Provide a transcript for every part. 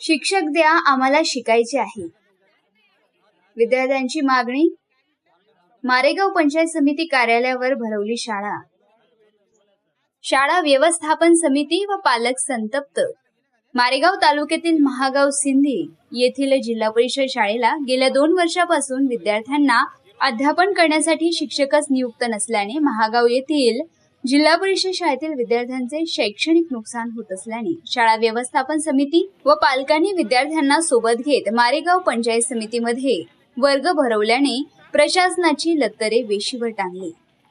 शिक्षक द्या आम्हाला शिकायचे आहे. विद्यार्थ्यांची मागणी मारेगाव पंचायत समिती कार्यालयावर भरवली शाळा. शाळा व्यवस्थापन समिती व पालक संतप्त. मारेगाव तालुक्यातील महागाव सिंधी येथील जिल्हा परिषद शाळेला गेल्या दोन वर्षापासून विद्यार्थ्यांना अध्यापन करण्यासाठी शिक्षकच नियुक्त नसल्याने महागाव येथील जिल्हा परिषद शाळेतील विद्यार्थ्यांचे शैक्षणिक नुकसान होत असल्याने शाळा व्यवस्थापन समिती व पालकांनी विद्यार्थ्यांना सोबत घेत मारेगाव पंचायत समितीमध्ये वर्ग भरवल्याने प्रशासनाची लत्तरे वेशीवर टांगली.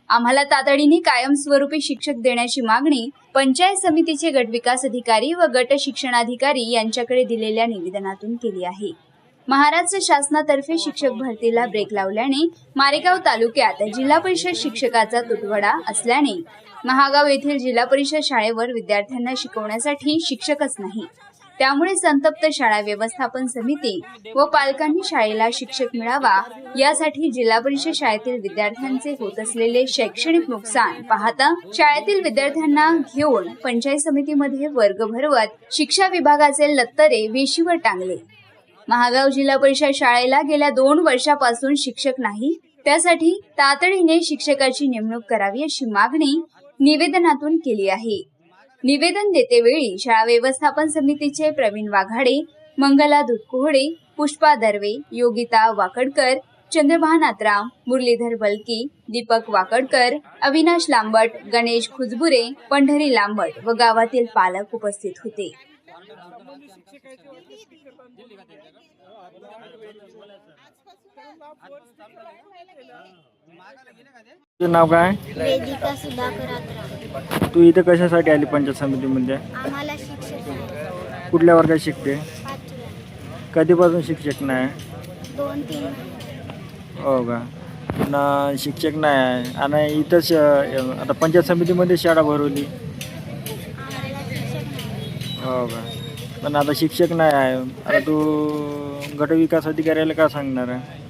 आम्हाला तातडीने कायमस्वरूपी शिक्षक देण्याची मागणी पंचायत समितीचे गट विकास अधिकारी व गट शिक्षणाधिकारी यांच्याकडे दिलेल्या निवेदनातून केली आहे. महाराष्ट्र शासनातर्फे शिक्षक भरतीला ब्रेक लावल्याने मारेगाव तालुक्यात जिल्हा परिषद शिक्षकाचा तुटवडा असल्याने महागाव येथील जिल्हा परिषद शाळेवर विद्यार्थ्यांना शिकवण्यासाठी शिक्षकच नाही. त्यामुळे संतप्त शाळा व्यवस्थापन समिती व पालकांनी शाळेला शिक्षक मिळावा यासाठी जिल्हा परिषद शाळेतील विद्यार्थ्यांचे होत असलेले शैक्षणिक नुकसान पाहता शाळेतील विद्यार्थ्यांना घेऊन पंचायत समितीमध्ये वर्ग भरवत शिक्षा विभागाचे लत्तरे वेशीवर टांगले. महागाव जिल्हा परिषद शाळेला गेल्या दोन वर्षापासून शिक्षक नाही. त्यासाठी तातडीने शिक्षकाची नेमणूक करावी अशी मागणी निवेदनातून केली आहे. निवेदन देतेवेळी शाळा व्यवस्थापन समितीचे प्रवीण वाघाडे मंगला दुधकोहडे पुष्पा दर्वे योगिता वाकडकर चंद्रभा नातराम मुरलीधर बलकी दीपक वाकडकर अविनाश लांबट गणेश खुजबुरे पंढरी लांबट व गावातील पालक उपस्थित होते. तुझं नाव काय? वेदिका सुधाकर आत्रा तू इथं कशासाठी आली पंचायत समितीमध्ये? आम्हाला शिक्षक नाही. कुठल्या वर्गात शिकते? कधीपासून शिक्षक नाही? दोन तीन हो का? पुन्हा शिक्षक नाही. आहे आणि इथंच अं, आता पंचायत समितीमध्ये शाळा भरवली. आम्हाला शिक्षक नाही. हो का? पण आता शिक्षक नाही आहे. आता तू गटविकास अधिकाऱ्याला का सांगणार आहे?